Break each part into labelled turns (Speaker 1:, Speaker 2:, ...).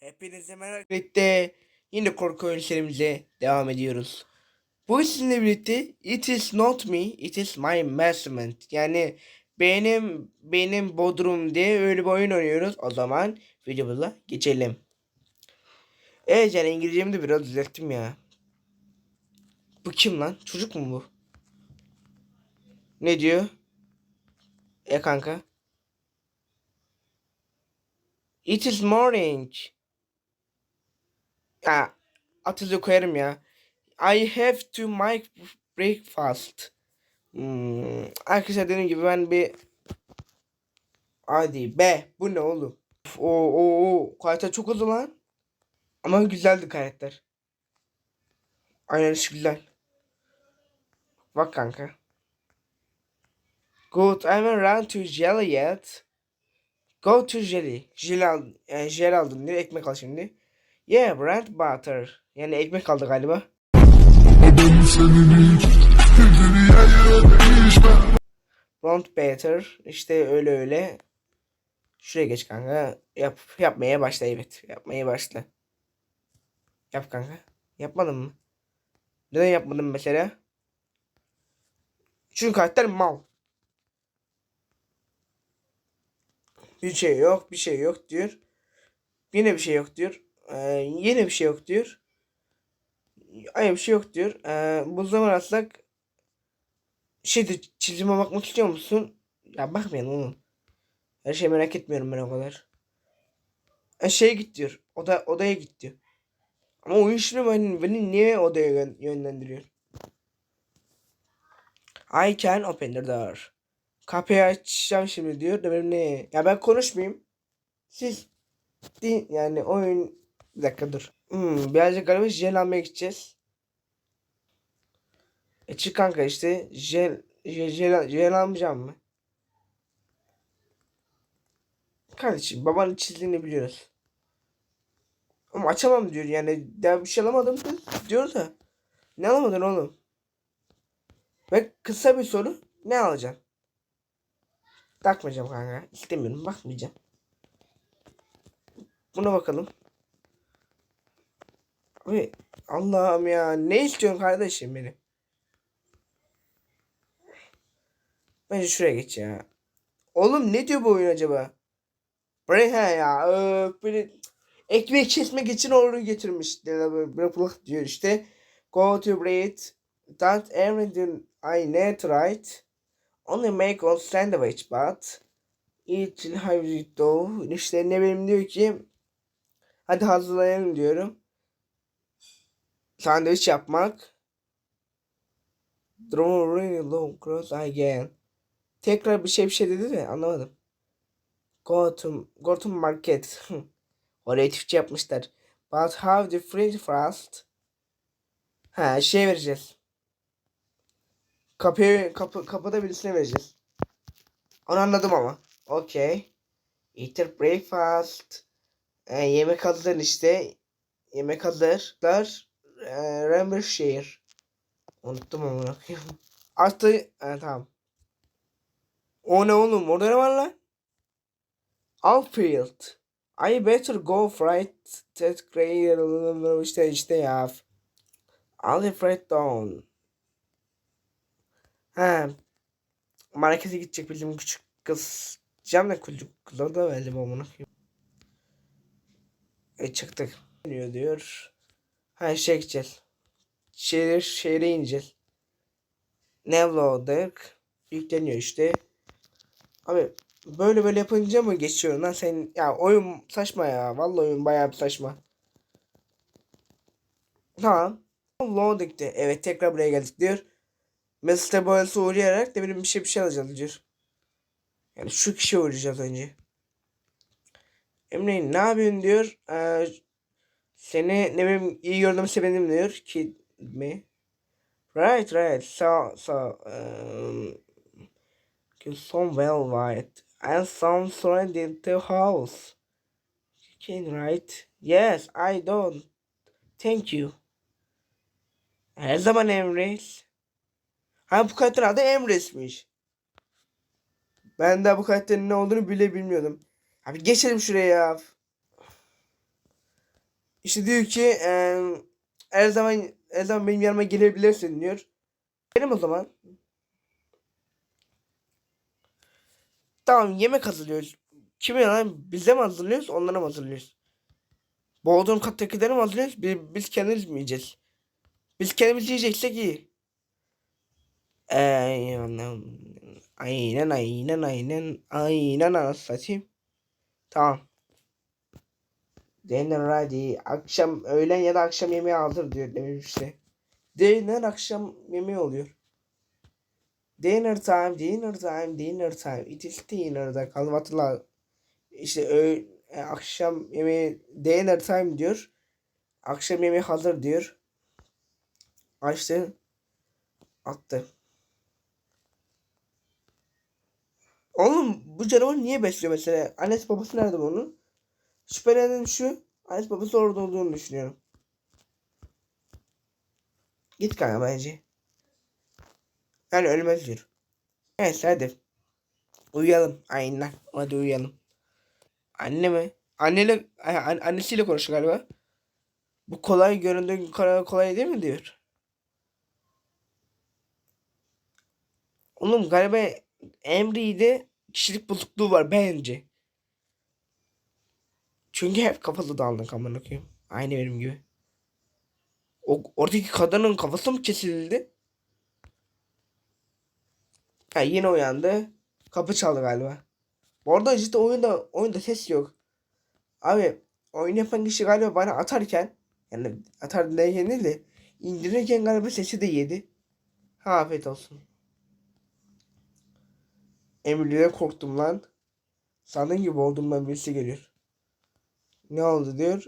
Speaker 1: Hepinize merhaba. Birlikte yine korku oyun serimize devam ediyoruz. Bu sizinle birlikte It is not me, it is my basement. Yani benim benim bodrum diye öyle bir oyun oynuyoruz. O zaman videomuza geçelim. Evet yani İngilizcemi de biraz düzelttim ya. Bu kim lan? Çocuk mu bu? Ne diyor? E kanka. It is morning. Ya atıcı koyarım ya. I have to make breakfast. Hmm. Arkadaşlar dediğim gibi ben bir Hadi be bu ne oğlum? O o o karakter çok uzun lan. Ama güzeldi karakter. Aynen güzel. Bak kanka. Good, I haven't run to jelly yet. Go to jelly. Jelly al, yani jelly aldım diyor. Ekmek al şimdi. Yeah, bread butter. Yani ekmek aldı galiba. Brown butter. İşte öyle öyle. Şuraya geç kanka. Yap, yapmaya başla evet. Yapmaya başla. Yap kanka. Yapmadın mı? Neden yapmadın mesela? Çünkü karakter mal. Bir şey yok, bir şey yok diyor. Yine bir şey yok diyor. Ee, yine bir şey yok diyor. Ay bir şey yok diyor. Ee, bu zaman atsak şeyde çizime bakmak istiyor musun? Ya bakmayın oğlum. Her şey merak etmiyorum ben o kadar. E, şeye git diyor. Oda, odaya git diyor. Ama oyun şunu beni, beni niye odaya yön- yönlendiriyor? I can open the door. Kapıyı açacağım şimdi diyor benim ne? Ya ben konuşmayayım. Siz yani oyun bir dakika dur. Hmm, birazcık galiba jel gideceğiz. E çık kanka işte jel jel, jel, jel mı? Kardeşim babanın çizdiğini biliyoruz. Ama açamam diyor yani daha bir şey alamadım diyor da. Ne alamadın oğlum? Ve kısa bir soru ne alacaksın? Takmayacağım kanka. İstemiyorum bakmayacağım. Buna bakalım. Abi Allah'ım ya ne istiyorsun kardeşim beni? Bence şuraya geç ya. Oğlum ne diyor bu oyun acaba? Buraya ya. Böyle ekmek kesmek için onu getirmiş. Bırak diyor işte. Go to bread. That everything I need right. Only make on sandwich but eat till have it. İşte ne benim diyor ki hadi hazırlayalım diyorum. Sandviç yapmak. Draw really long cross again. Tekrar bir şey bir şey dedi de anlamadım. Go to, go to market. Oraya Türkçe yapmışlar. But how the free fast? Ha şey vereceğiz. Kapıyı kapı, kapıda birisine vereceğiz. Onu anladım ama. Okay. Eat your breakfast. E, yemek hazır işte. Yemek hazırlar. E, Ramber share. Unuttum ama bırakıyorum. Artı e, tamam. O ne oğlum? Orada ne var lan? Outfield. I better go right that grey işte işte ya. Alfred Down. He. Markete gidecek bizim küçük kız. Cam da küçük kızlar da verdi bu amına koyayım. E çıktık. Diyor diyor. Ha şey gideceğiz. Şehir, şehre ineceğiz. Nevlo'duk. Yükleniyor işte. Abi böyle böyle yapınca mı geçiyor lan sen? Ya oyun saçma ya. Vallahi oyun bayağı bir saçma. Tamam. Loading'de. Evet tekrar buraya geldik diyor. Mr. Boyle'sı uğrayarak da benim bir şey bir şey alacağız diyor. Yani şu kişiye uğrayacağız önce. Emre ne yapıyorsun diyor. Ee, seni ne bileyim iyi gördüğüm sevindim diyor. Ki mi? Right right. So so um, some well white and some surrounding the house. Can right? Yes, I don't. Thank you. Her zaman Emre's. Ha bu karakter adı Emres'miş. Ben de bu karakterin ne olduğunu bile bilmiyordum. Abi geçelim şuraya ya. İşte diyor ki eee, her zaman her zaman benim yanıma gelebilirsin diyor. Benim o zaman. Tamam yemek hazırlıyoruz. Kime lan? Bize mi hazırlıyoruz? Onlara mı hazırlıyoruz? Bodrum kattakileri mi hazırlıyoruz? Biz, biz kendimiz mi yiyeceğiz? Biz kendimiz yiyeceksek iyi. Ee, aynen aynen aynen aynen anasını satayım. Tamam. Dinner ready. Akşam öğlen ya da akşam yemeği hazır diyor demiş işte. Dinner akşam yemeği oluyor. Dinner time, dinner time, dinner time. It is dinner'da kahvaltılar. İşte öğ e, akşam yemeği dinner time diyor. Akşam yemeği hazır diyor. Açtı. Attı. Oğlum bu canavar niye besliyor mesela? Annesi babası nerede bunun? Şüphelenen şu. Annesi babası orada olduğunu düşünüyorum. Git kanka bence. Yani ölmez diyor. Neyse hadi. Uyuyalım. Aynen. Hadi uyuyalım. Anne mi? Anneyle, an- annesiyle konuşuyor galiba. Bu kolay göründüğü kadar kolay değil mi diyor. Oğlum galiba Emre'de kişilik bozukluğu var bence. Çünkü hep kafalı dağınık amına koyayım. Aynı benim gibi. O oradaki kadının kafası mı kesildi? Ha yine uyandı. Kapı çaldı galiba. Bu arada cidden oyunda oyunda ses yok. Abi oyun yapan kişi galiba bana atarken yani atar derken değil de galiba sesi de yedi. Ha afiyet olsun. Emirli'ye korktum lan. Sandığım gibi olduğumdan birisi geliyor. Ne oldu diyor.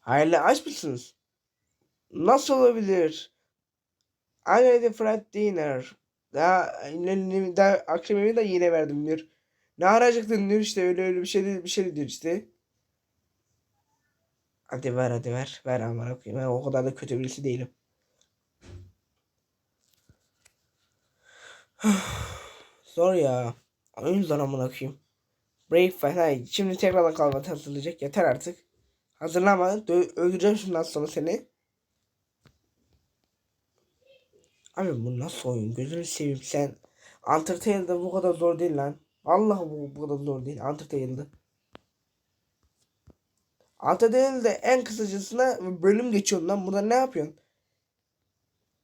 Speaker 1: Hayırlı aç mısınız? Nasıl olabilir? I had a fried dinner. Daha, daha akşam yemeği de yine verdim diyor. Ne arayacaktın diyor işte öyle öyle bir şey değil bir şey diyor işte. Hadi ver hadi ver. Ver amına koyayım. Ben o kadar da kötü birisi değilim. Zor ya. Oyun zor amına koyayım. Breakfast. Hayır. Şimdi tekrardan kahvaltı hazırlayacak. Yeter artık. Hazırlama. Öldüreceğim şundan sonra seni. Abi bu nasıl oyun? Gözünü seveyim sen. Undertale'da bu kadar zor değil lan. Vallahi bu, bu kadar zor değil. Undertale'da. Undertale'de en kısacasına bölüm geçiyorum lan. Burada ne yapıyorsun?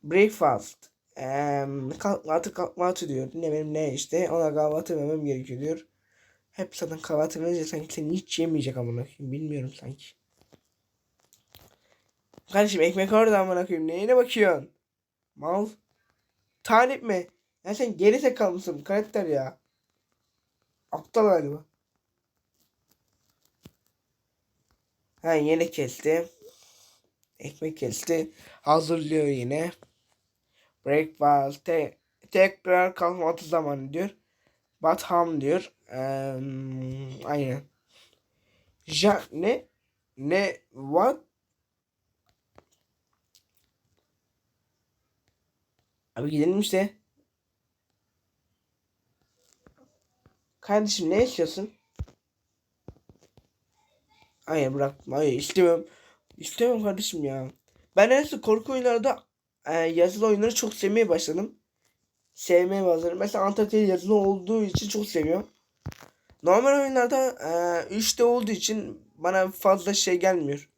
Speaker 1: Breakfast. Eee kahvaltı kahvaltı diyor. Ne benim ne işte. Ona kahvaltı vermem gerekiyor diyor. Hep zaten kahvaltı verince sanki seni hiç yemeyecek amına koyayım. Bilmiyorum sanki. Kardeşim ekmek orada amına koyayım. Neyine bakıyorsun? Mal. Talip mi? Ya sen geri mısın karakter ya? Aptal galiba. Ha yine kesti. Ekmek kesti. Hazırlıyor yine. Breakfast. Te tekrar kahvaltı zamanı diyor. But ham diyor. Eee, aynen. Ja ne? Ne? What? Abi gidelim işte. Kardeşim ne istiyorsun? Hayır bırak. Hayır istemiyorum. İstemiyorum kardeşim ya. Ben en korku oyunlarda e, yazılı oyunları çok sevmeye başladım. Sevmeye başladım. Mesela Antarktika yazılı olduğu için çok seviyorum. Normal oyunlarda e, 3'te olduğu için bana fazla şey gelmiyor.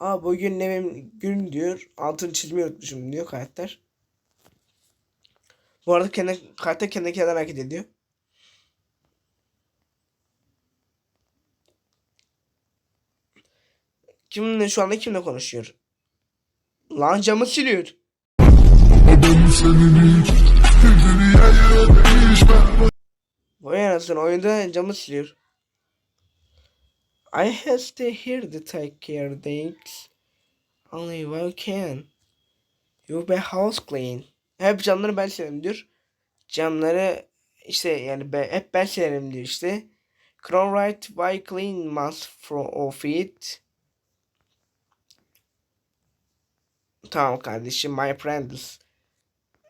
Speaker 1: Aa bugün ne gün diyor. Altını çizmeyi unutmuşum diyor karakter. Bu arada kendi, karakter kendi kendine hareket ediyor. Kimle şu anda kimle konuşuyor? Lan camı siliyor. Vay anasını oyunda camı siliyor. I have to here to take care things. Only I can. You be house clean. Hep camları ben silerim diyor. Camları işte yani ben, hep ben silerim diyor işte. Crown right why clean must from of it. Tamam kardeşim my friends.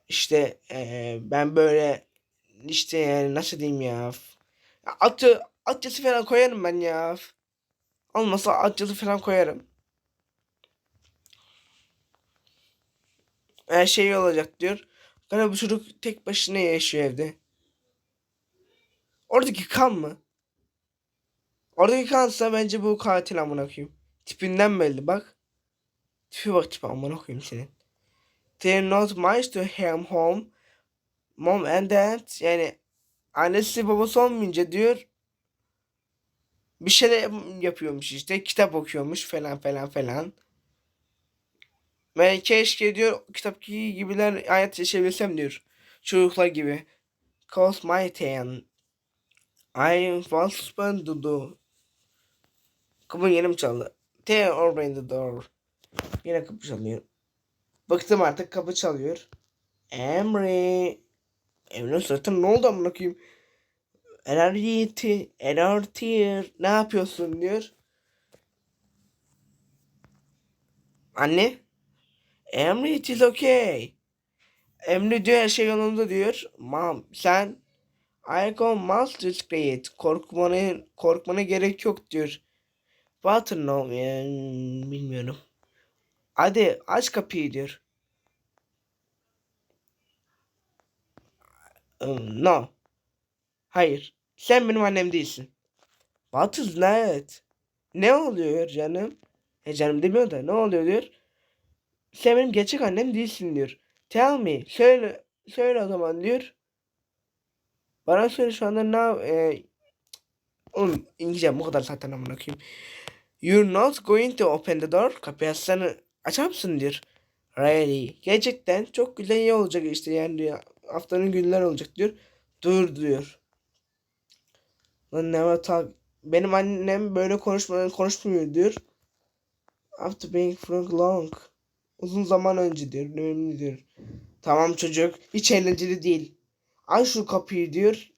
Speaker 1: İşte eee, ben böyle işte yani nasıl diyeyim ya. Atı atçısı falan koyarım ben ya. Olmasa acılı falan koyarım. Her şey olacak diyor. Galiba bu çocuk tek başına yaşıyor evde. Oradaki kan mı? Oradaki kansa bence bu katil amına koyayım. Tipinden belli bak. Tipi bak tipi amına koyayım senin. They're not much to him home. Mom and dad yani annesi babası olmayınca diyor bir şeyler yap- yapıyormuş işte kitap okuyormuş falan falan falan. Ve keşke diyor kitaptaki gibiler hayat yaşayabilsem diyor. Çocuklar gibi. Cause my ten. I was spent to do. Kapı yeni mi çaldı? Te open the door. Yine kapı çalıyor. Bıktım artık kapı çalıyor. Emre. Emre suratına ne oldu amına koyayım? Enerjiti, enerji, ne yapıyorsun diyor. Anne. Emre it is okay. Emre diyor her şey yolunda diyor. Mom sen I go must discreet. Korkmana, korkmana gerek yok diyor. Water no yani bilmiyorum. Hadi aç kapıyı diyor. No. Hayır. Sen benim annem değilsin. What is that? Ne oluyor canım? E canım demiyor da ne oluyor diyor. Sen benim gerçek annem değilsin diyor. Tell me. Söyle. Söyle o zaman diyor. Bana söyle şu anda ne e, Oğlum İngilizce bu kadar zaten amına koyayım. You're not going to open the door. Kapıyı açsana. Açar mısın diyor. Really. Gerçekten çok güzel iyi olacak işte yani. Haftanın günler olacak diyor. Dur diyor. Lan never talk. Benim annem böyle konuşmadan konuşmuyor diyor. After being from long. Uzun zaman önce diyor. Önemli diyor. Tamam çocuk. Hiç eğlenceli değil. Aç şu kapıyı diyor.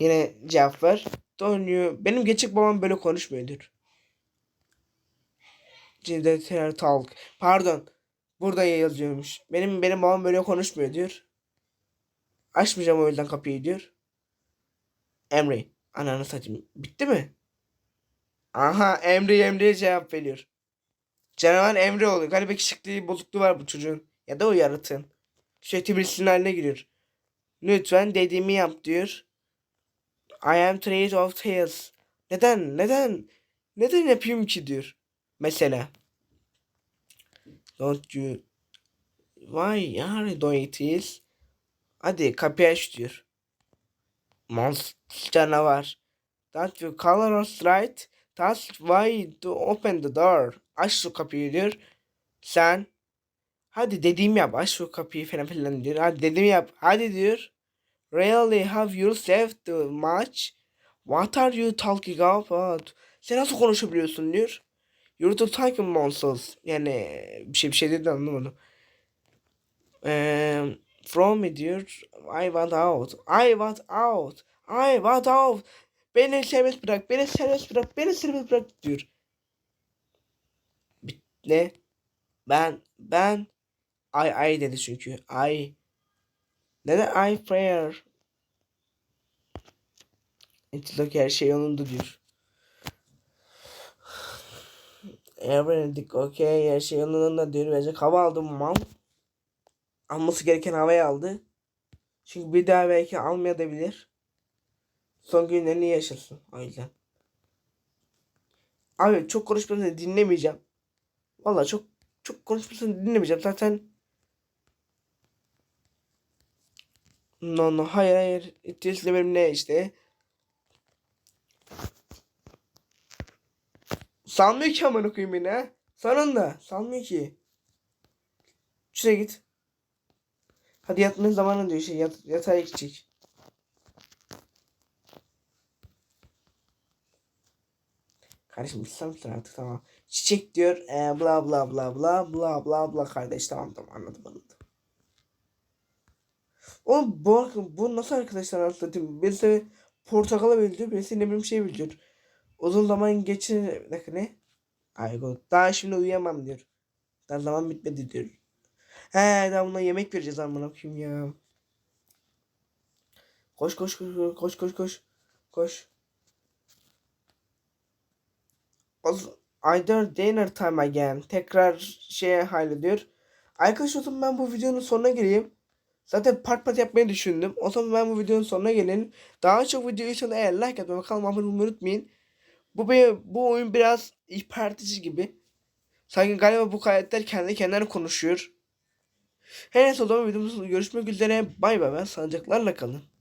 Speaker 1: Yine cevap ver. Dönüyor. Benim gerçek babam böyle konuşmuyor diyor. Cevdet Talk. Pardon. Burada yazıyormuş. Benim benim babam böyle konuşmuyor diyor. Açmayacağım o yüzden kapıyı diyor. Emre. Ananı satayım. Bitti mi? Aha Emre Emre'ye cevap veriyor. Canavar Emre oluyor. Galiba kişilikliği bozukluğu var bu çocuğun. Ya da o yaratığın. Sürekli birisinin haline giriyor. Lütfen dediğimi yap diyor. I am tired of tales. Neden? Neden? Neden yapayım ki diyor. Mesela. Don't you... Why are you doing this? Hadi kapıyı aç diyor. Monster canavar. That you color us right. That's why to open the door. Aç şu kapıyı diyor. Sen hadi dediğimi yap. Aç şu kapıyı falan filan diyor. Hadi dediğimi yap. Hadi diyor. Really have you saved too much? What are you talking about? Sen nasıl konuşabiliyorsun diyor. The talking monsters. Yani bir şey bir şey dedi anlamadım. Eee from diyor. I want out. I want out. I want out. Beni serbest bırak. Beni serbest bırak. Beni serbest bırak diyor. Ne? Ben ben I I dedi çünkü. I neden I prayer? İtilak her şey yolunda diyor. Okay her şey yolunda diyor. Bence hava aldım mal. Alması gereken havayı aldı. Çünkü bir daha belki almayabilir. Son günlerini yaşasın o yüzden. Abi çok konuşmasını dinlemeyeceğim. Vallahi çok çok konuşmasını dinlemeyeceğim. Zaten No no hayır hayır. İttiğiz benim ne işte. Salmıyor ki amına koyayım beni ha. Sonunda salmıyor ki. Şuraya git. Hadi yatmanın zamanı diyor şey yat, yatağa gidecek. Kardeşim misin artık tamam. Çiçek diyor e, bla bla bla bla bla bla bla kardeş tamam tamam anladım anladım. Oğlum bu, bu nasıl arkadaşlar anlatayım? Birisi portakala benziyor, birisi ne bileyim şey benziyor. Uzun zaman geçin... Ne? Ay go. Daha şimdi uyuyamam diyor. Daha zaman bitmedi diyor. He daha buna yemek vereceğiz amına koyayım ya. Koş koş koş koş koş koş koş. either dinner time again. Tekrar şeye hallediyor. Arkadaşlar o zaman ben bu videonun sonuna geleyim. Zaten part part yapmayı düşündüm. O zaman ben bu videonun sonuna gelelim. Daha çok video için eğer like atmayı kanalıma abone olmayı unutmayın. Bu, bu oyun biraz ihbaratici gibi. Sanki galiba bu karakter kendi kendine konuşuyor. Her neyse o zaman videomuzda görüşmek üzere. Bay bay ben sağlıcaklarla kalın.